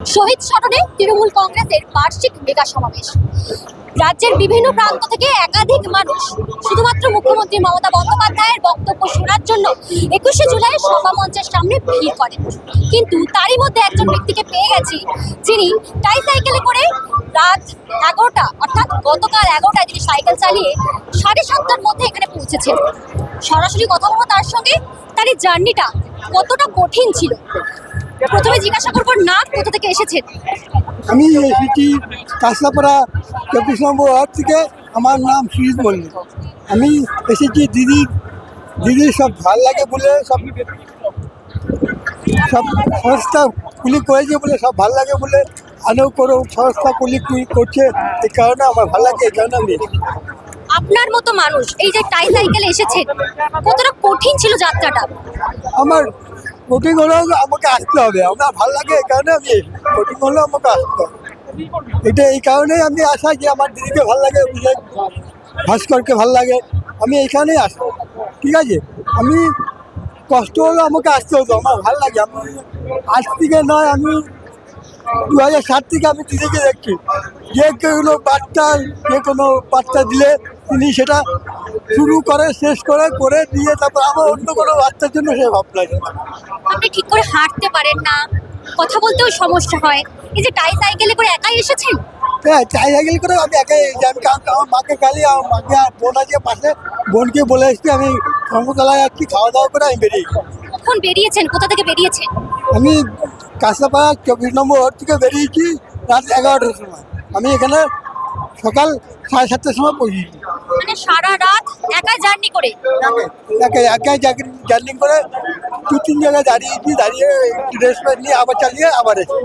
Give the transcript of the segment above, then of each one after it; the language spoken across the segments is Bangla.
শহীদ স্মরণে তৃণমূল কংগ্রেসের বার্ষিক মেগা সমাবেশ। রাজ্যের বিভিন্ন প্রান্ত থেকে একাধিক মানুষ, শুধুমাত্র মুখ্যমন্ত্রী মমতা বন্দ্যোপাধ্যায়ের বক্তব্য শোনার জন্য একুশে জুলাই সভা মঞ্চের সামনে ভিড় করেন। কিন্তু তারই মধ্যে একজন ব্যক্তিকে পেয়ে গেছি, যিনি টাই সাইকেলে করে রাত এগারোটা, অর্থাৎ গতকাল এগারোটায় তিনি সাইকেল চালিয়ে সাড়ে সাতটার মধ্যে এখানে পৌঁছেছেন। সরাসরি কথা বলব তার সঙ্গে তার এই জার্নিটা কতটা কঠিন ছিল। প্রথমে জিজ্ঞাসা করব না কোথা থেকে এসেছেন আমি এসেছি কাঁচলাপাড়া চব্বিশ নম্বর ওয়ার্ড থেকে আমার নাম সুজিত মল্লিক। আমি এসেছি দিদি দিদি সব ভালো লাগে বলে সব সব সংস্থা কুলি করেছে বলে সব ভালো লাগে বলে আরও করো সংস্থা কুলি কুলি করছে এই কারণে আমার ভালো লাগে এই কারণে আমি আপনার মতো মানুষ এই যে টাই সাইকেলে এসেছেন কতটা কঠিন ছিল যাত্রাটা? আমার কোটিং হলেও আমাকে আসতে হবে। আমার ভালো লাগে এই কারণে আমি কোটিং হলেও আমাকে আসতে হবে। এটা এই কারণেই আমি আসা যে আমার দিদিকে ভালো লাগে ভাস্করকে ভালো লাগে, আমি এইখানেই আসি ঠিক আছে? আমি কষ্ট হলে আমাকে আসতে হতো, আমার ভালো লাগে। আমি আজ থেকে নয়, আমি দু হাজার সাত থেকে আমি দিদিকে দেখছি। যে কোনো বার্তা যে কোনো বার্তা দিলে তিনি সেটা শুরু করে শেষ করে করে দিয়ে তারপর আমার অন্য কোনো বার্তার জন্য সে ভাবনা আপনি ঠিক করে হাঁটতে পারেন না কথা বলতেও সমস্যা হয়। এই যে টাই সাইকেলে করে একাই এসেছেন? হ্যাঁ টাই সাইকেল করে আমি একাই আমি আমার মাকে কালি আমার মাকে আর বোন আছে পাশে বোনকে বলে এসছি আমি ধর্মতলায় যাচ্ছি খাওয়া দাওয়া করে আমি বেরিয়ে। কখন বেরিয়েছেন? কোথা থেকে বেরিয়েছেন? আমি কাঁচলাপাড়া চব্বিশ নম্বর থেকে বেরিয়েছি রাত এগারোটার সময়। আমি এখানে সকাল সাড়ে সাতটার সময় পৌঁছেছি। মানে সারা রাত একাই জার্নি করে? একাই একাই জার্নি করে দু তিন জায়গায় দাঁড়িয়েছি দাঁড়িয়ে ড্রেস প্যান্ট নিয়ে আবার চালিয়ে আবার এসেছি।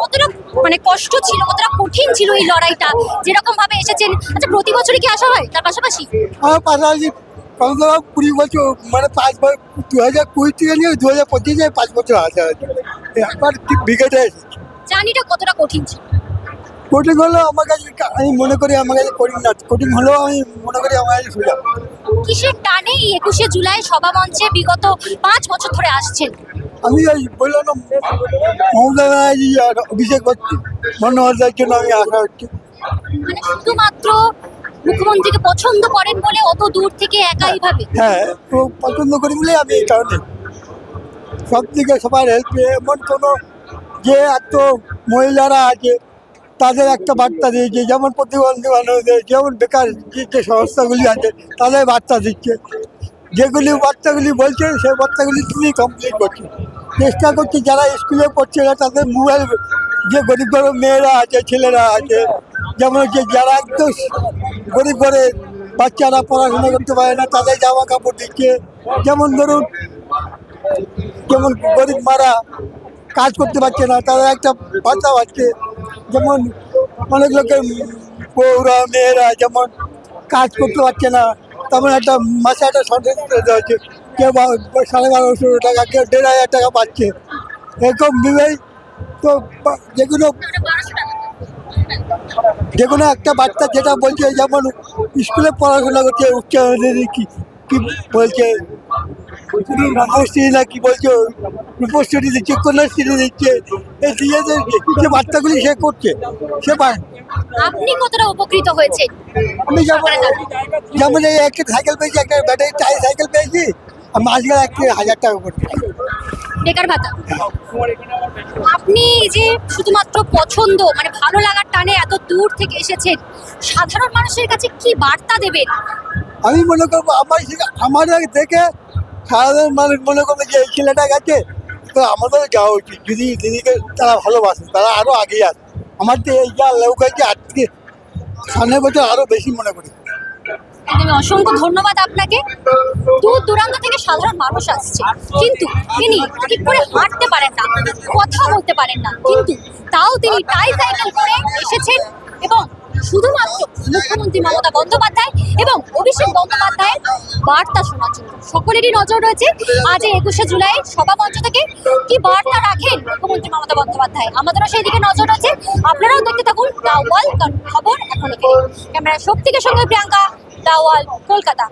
কতটা মানে কষ্ট ছিল কতটা কঠিন ছিল এই লড়াইটা? যেরকম ভাবে এসেছেন। আচ্ছা প্রতি বছরই কি আসা হয়? তার পাশাপাশি? আমার পাশাপাশি কমসে কম কুড়ি বছর মানে পাঁচ বছর দু হাজার কুড়ি থেকে নিয়ে দু হাজার পঁচিশে পাঁচ বছর আর কি। একবার ব্রিগেডে এসেছি। জার্নিটা কতটা কঠিন ছিল? কোটিং হলেও আমার কাছে আমি মনে করি আমার কাছে কঠিন না। কোটিং হলেও আমি মনে করি আমার কাছে সোজা কিসের টানে একুশে জুলাই সভা মঞ্চে বিগত পাঁচ বছর ধরে আসছেন? আমি ওই বললাম না মমতা ব্যানার্জি আর অভিষেক বন্দ্যোপাধ্যায়ের জন্য আমি আশা হচ্ছে মানে শুধুমাত্র মুখ্যমন্ত্রীকে পছন্দ করেন বলে অত দূর থেকে একাই ভাবে? হ্যাঁ তো পছন্দ করি বলে আমি এই কারণে। সব দিকে সবার হেল্প এমন কোনো যে এত মহিলারা আছে তাদের একটা বার্তা দিয়েছে যেমন প্রতিবন্ধী মানুষদের, যেমন বেকার যে সংস্থাগুলি আছে, তাদের বার্তা দিচ্ছে। যেগুলি বার্তাগুলি বলছে, সেই বার্তাগুলি তিনি কমপ্লিট করছে। চেষ্টা করছে, যারা স্কুলে পড়ছে না তাদের মোবাইল যে গরিব গরিব মেয়েরা আছে, ছেলেরা আছে, যেমন হচ্ছে যারা একদম গরিব ঘরে বাচ্চারা পড়াশোনা করতে পারে না, তাদের জামা কাপড় দিচ্ছে। যেমন ধরুন, যেমন গরিব মারা কাজ করতে পারছে না তাদের একটা ভাতা পাচ্ছে যেমন অনেক লোকের বউরা, মেয়েরা যেমন কাজ করতে পারছে না, তেমন একটা মাসে একটা সন্দেশ হচ্ছে কেউ সাড়ে বারোশো টাকা, কেউ দেড় হাজার টাকা পাচ্ছে। এরকম বিবাহ তো বা- যেগুলো যে কোনো একটা বাচ্চা যেটা বলছে, যেমন স্কুলে পড়াশোনা করছে, উচ্চ কি বলছে না কি বলছে? রূপশ্রী দিচ্ছে কন্যাশ্রী দিচ্ছে। এই দিয়ে যে যে সে করছে সে আপনি কতটা উপকৃত আমি যেমন যেমন এই একটা সাইকেল পেয়েছি একটা ব্যাটারি টাই সাইকেল পেয়েছি একটা হাজার টাকা করছি বেকার ভাতা। আপনি যে শুধুমাত্র পছন্দ মানে ভালো লাগার টানে এত দূর থেকে এসেছেন সাধারণ মানুষের কাছে কি বার্তা দেবেন? আমি মনে করব আমার আমার দেখে সাধারণ মানুষ মনে করবে যে এই ছেলেটা গেছে। তো আমাদেরও যাওয়া উচিত। যদি দিদিকে তারা ভালোবাসে, তারা আরও আগিয়ে আসে। আমার তো এই যা লোক আছে আজ থেকে সামনের বছর আরও বেশি মনে করি। একদমই অসংখ্য ধন্যবাদ আপনাকে। দূর দূরান্ত থেকে সাধারণ মানুষ আসছে। কিন্তু তিনি ঠিক করে হাঁটতে পারেন না, কথা বলতে পারেন না। কিন্তু তাও তিনি টাই সাইকেল করে এসেছেন এবং শুধুমাত্র মুখ্যমন্ত্রী মমতা বন্দ্যোপাধ্যায় এবং অভিষেক বন্দ্যোপাধ্যায়ের বার্তা শোনার জন্য। সকলেরই নজর রয়েছে, আজ একুশে জুলাই সভা মঞ্চ থেকে কি বার্তা রাখেন মুখ্যমন্ত্রী মমতা বন্দ্যোপাধ্যায়? আমাদেরও সেই দিকে নজর রয়েছে। আপনারাও দেখতে থাকুন দাওয়াল খবর এখন এখানে। ক্যামেরা শক্তিকে সঙ্গে প্রিয়াঙ্কা দাওয়াল, কলকাতা।